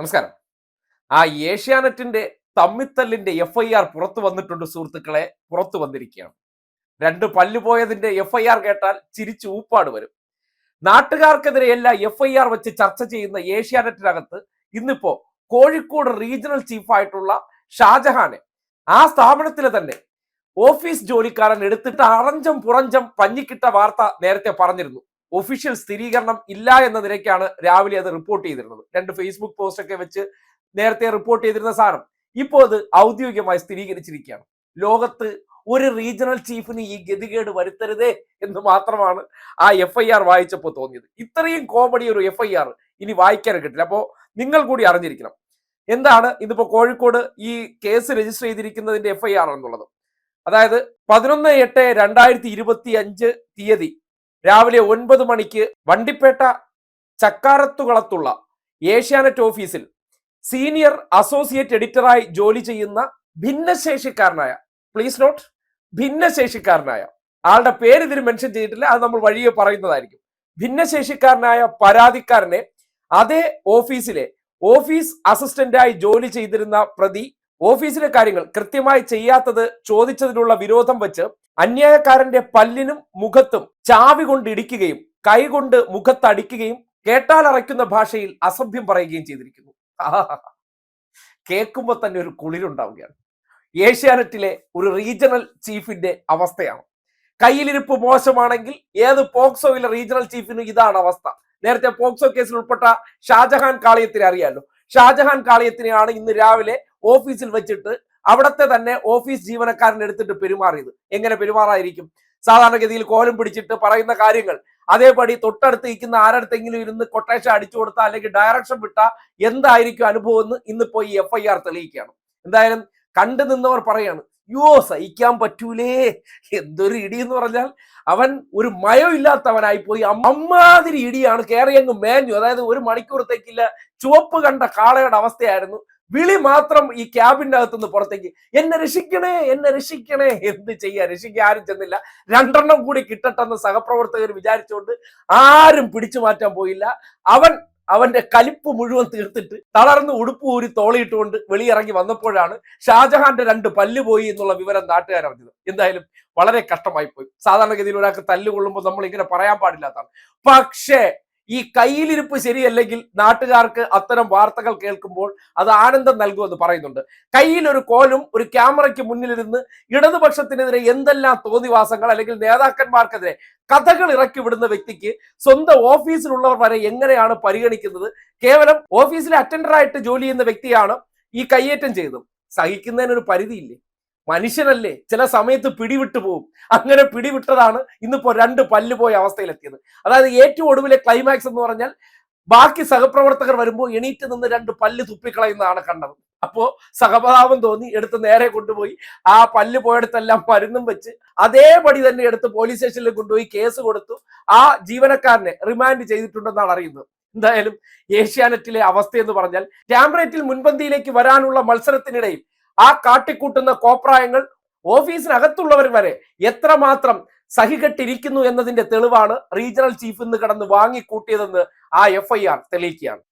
നമസ്കാരം. ആ ഏഷ്യാനെറ്റിന്റെ തമ്മിത്തല്ലിന്റെ എഫ് ഐ ആർ പുറത്തു വന്നിട്ടുണ്ട് സുഹൃത്തുക്കളെ പുറത്തു വന്നിരിക്കുകയാണ്. രണ്ട് പല്ല് പോയതിന്റെ എഫ് ഐ ആർ കേട്ടാൽ ചിരിച്ചു ഊപ്പാട് വരും. നാട്ടുകാർക്കെതിരെയല്ല എഫ് ഐ ആർ വെച്ച് ചർച്ച ചെയ്യുന്ന ഏഷ്യാനെറ്റിനകത്ത് ഇന്നിപ്പോ കോഴിക്കോട് റീജിയണൽ ചീഫായിട്ടുള്ള ഷാജഹാനെ ആ സ്ഥാപനത്തിലെ തന്നെ ഓഫീസ് ജോലിക്കാരൻ എടുത്തിട്ട് അറഞ്ചം പുറഞ്ചം പഞ്ഞിക്കിട്ട വാർത്ത നേരത്തെ പറഞ്ഞിരുന്നു. ഒഫീഷ്യൽ സ്ഥിരീകരണം ഇല്ല എന്ന നിലയ്ക്കാണ് രാവിലെ അത് റിപ്പോർട്ട് ചെയ്തിരുന്നത്. രണ്ട് ഫേസ്ബുക്ക് പോസ്റ്റ് ഒക്കെ വെച്ച് നേരത്തെ റിപ്പോർട്ട് ചെയ്തിരുന്ന സാധനം. ഇപ്പോൾ അത് ഔദ്യോഗികമായി സ്ഥിരീകരിച്ചിരിക്കുകയാണ്. ലോകത്ത് ഒരു റീജിയണൽ ചീഫിന് ഈ ഗതികേട് വരുത്തരുതേ എന്ന് മാത്രമാണ് ആ എഫ് ഐ ആർ വായിച്ചപ്പോൾ തോന്നിയത്. ഇത്രയും കോമഡി ഒരു എഫ് ഐ ആർ ഇനി വായിക്കാൻ കിട്ടില്ല. അപ്പോൾ നിങ്ങൾ കൂടി അറിഞ്ഞിരിക്കണം. എന്താണ് ഇതിപ്പോ കോഴിക്കോട് ഈ കേസ് രജിസ്റ്റർ ചെയ്തിരിക്കുന്നതിന്റെ എഫ് ഐ ആർ എന്നുള്ളത്. അതായത് പതിനൊന്ന് എട്ട് രണ്ടായിരത്തി ഇരുപത്തി അഞ്ച് തീയതി രാവിലെ ഒൻപത് മണിക്ക് വണ്ടിപ്പേട്ട ചക്കാരത്തുകളത്തുള്ള ഏഷ്യാനെറ്റ് ഓഫീസിൽ സീനിയർ അസോസിയേറ്റ് എഡിറ്ററായി ജോലി ചെയ്യുന്ന ഭിന്നശേഷിക്കാരനായ പ്ലീസ് നോട്ട് ഭിന്നശേഷിക്കാരനായ ആളുടെ പേര് ഇതിൽ മെൻഷൻ ചെയ്തിട്ടില്ല അത് നമ്മൾ വഴിയെ പറയുന്നതായിരിക്കും. ഭിന്നശേഷിക്കാരനായ പരാതിക്കാരനെ അതേ ഓഫീസിലെ ഓഫീസ് അസിസ്റ്റന്റായി ജോലി ചെയ്തിരുന്ന പ്രതി ഓഫീസിലെ കാര്യങ്ങൾ കൃത്യമായി ചെയ്യാത്തത് ചോദിച്ചതിനുള്ള വിരോധം വെച്ച് അന്യായക്കാരന്റെ പല്ലിനും മുഖത്തും ചാവി കൊണ്ട് ഇടിക്കുകയും കൈകൊണ്ട് മുഖത്തടിക്കുകയും കേട്ടാൽ അറയ്ക്കുന്ന ഭാഷയിൽ അസഭ്യം പറയുകയും ചെയ്തിരിക്കുന്നു. കേൾക്കുമ്പോൾ തന്നെ ഒരു കുളിരുണ്ടാവുകയാണ്. ഏഷ്യാനെറ്റിലെ ഒരു റീജിയണൽ ചീഫിന്റെ അവസ്ഥയാണ്. കയ്യിലിരിപ്പ് മോശമാണെങ്കിൽ ഏത് പോക്സോയിലെ റീജിയണൽ ചീഫിനും ഇതാണ് അവസ്ഥ. നേരത്തെ പോക്സോ കേസിൽ ഉൾപ്പെട്ട ഷാജഹാൻ കാളിയത്തിനെ അറിയാലോ? ഷാജഹാൻ കാളിയത്തിനെയാണ് ഇന്ന് രാവിലെ ഓഫീസിൽ വെച്ചിട്ട് അവിടത്തെ തന്നെ ഓഫീസ് ജീവനക്കാരൻ എടുത്തിട്ട് പെരുമാറിയത്. എങ്ങനെ പെരുമാറായിരിക്കും സാധാരണഗതിയിൽ കോലം പിടിച്ചിട്ട് പറയുന്ന കാര്യങ്ങൾ. അതേപടി തൊട്ടടുത്ത് ഇരിക്കുന്ന ആരടുത്തെങ്കിലും ഇരുന്ന് കൊട്ടേഷൻ അടിച്ചു കൊടുത്ത അല്ലെങ്കിൽ ഡയറക്ഷൻ വിട്ട എന്തായിരിക്കും അനുഭവം എന്ന് ഇന്നിപ്പോ ഈ എഫ് ഐ ആർ തെളിയിക്കുകയാണ്. എന്തായാലും കണ്ടു നിന്നവർ പറയാണ് യോ സഹിക്കാൻ പറ്റൂലേ. എന്തൊരു ഇടി എന്ന് പറഞ്ഞാൽ അവൻ ഒരു മയമില്ലാത്തവനായി പോയി. അമ്മാതിരി ഇടിയാണ്. കേറിയങ്ങ് മേഞ്ഞു. അതായത് ഒരു മണിക്കൂറത്തേക്കില്ല ചുവപ്പ് കണ്ട കാളയുടെ അവസ്ഥയായിരുന്നു. വിളി മാത്രം ഈ ക്യാബിന്റെ അകത്തുനിന്ന് പുറത്തേക്ക് എന്നെ രക്ഷിക്കണേ എന്നെ രക്ഷിക്കണേ. എന്ത് ചെയ്യാ? രക്ഷിക്കാൻ ആരും ചെന്നില്ല. രണ്ടെണ്ണം കൂടി കിട്ടട്ടെന്ന് സഹപ്രവർത്തകർ വിചാരിച്ചുകൊണ്ട് ആരും പിടിച്ചു മാറ്റാൻ പോയില്ല. അവൻ അവന്റെ കലിപ്പ് മുഴുവൻ തീർത്തിട്ട് തളർന്ന് ഉടുപ്പ് ഊരി തോളിയിട്ടുകൊണ്ട് വെളിയിറങ്ങി വന്നപ്പോഴാണ് ഷാജഹാന്റെ രണ്ട് പല്ല് പോയി എന്നുള്ള വിവരം നാട്ടുകാർ അറിഞ്ഞത്. എന്തായാലും വളരെ കഷ്ടമായി പോയി സാധാരണഗതിയിൽ ഒരാൾക്ക് തല്ലുകൊള്ളുമ്പോൾ നമ്മൾ ഇങ്ങനെ പറയാൻ പാടില്ലാത്തതാണ്. പക്ഷേ ഈ കയ്യിലിരിപ്പ് ശരിയല്ലെങ്കിൽ നാട്ടുകാർക്ക് അത്തരം വാർത്തകൾ കേൾക്കുമ്പോൾ അത് ആനന്ദം നൽകുമെന്ന് പറയുന്നുണ്ട്. കയ്യിൽ ഒരു കോലും ഒരു ക്യാമറയ്ക്ക് മുന്നിലിരുന്ന് ഇടതുപക്ഷത്തിനെതിരെ എന്തെല്ലാം തോന്നിവാസങ്ങൾ അല്ലെങ്കിൽ നേതാക്കന്മാർക്കെതിരെ കഥകൾ ഇറക്കി വിടുന്ന വ്യക്തിക്ക് സ്വന്തം ഓഫീസിലുള്ളവർ വരെ എങ്ങനെയാണ് പരിഗണിക്കുന്നത്? കേവലം ഓഫീസിലെ അറ്റൻഡറായിട്ട് ജോലി ചെയ്യുന്ന വ്യക്തിയാണ് ഈ കയ്യേറ്റം ചെയ്തത്. സഹിക്കുന്നതിനൊരു പരിധിയില്ലേ? മനുഷ്യനല്ലേ? ചില സമയത്ത് പിടിവിട്ടു പോകും അങ്ങനെ പിടിവിട്ടതാണ് ഇന്നിപ്പോ രണ്ട് പല്ല് പോയ അവസ്ഥയിലെത്തിയത്. അതായത് ഏറ്റവും ഒടുവിലെ ക്ലൈമാക്സ് എന്ന് പറഞ്ഞാൽ ബാക്കി സഹപ്രവർത്തകർ വരുമ്പോൾ എണീറ്റ് നിന്ന് രണ്ട് പല്ല് തുപ്പിക്കളയുന്നതാണ് കണ്ടത്. അപ്പോ സഹപതാപം തോന്നി എടുത്ത് നേരെ കൊണ്ടുപോയി. ആ പല്ല് പോയടത്തെല്ലാം മരുന്നും വെച്ച് അതേപടി തന്നെ എടുത്ത് പോലീസ് സ്റ്റേഷനിൽ കൊണ്ടുപോയി കേസ് കൊടുത്തു. ആ ജീവനക്കാരനെ റിമാൻഡ് ചെയ്തിട്ടുണ്ടെന്നാണ് അറിയുന്നത്. എന്തായാലും ഏഷ്യാനെറ്റിലെ അവസ്ഥ എന്ന് പറഞ്ഞാൽ ക്യാമ്പറേറ്റിൽ മുൻപന്തിയിലേക്ക് വരാനുള്ള മത്സരത്തിനിടയിൽ ആ കാട്ടിക്കൂട്ടുന്ന കോപ്രായങ്ങൾ ഓഫീസിനകത്തുള്ളവർ വരെ എത്രമാത്രം സഹികെട്ടിരിക്കുന്നു എന്നതിന്റെ തെളിവാണ് റീജിയണൽ ചീഫ് ഇന്ന് കടന്ന് വാങ്ങിക്കൂട്ടിയതെന്ന് ആ എഫ് ഐ ആർ തെളിയിക്കുകയാണ്.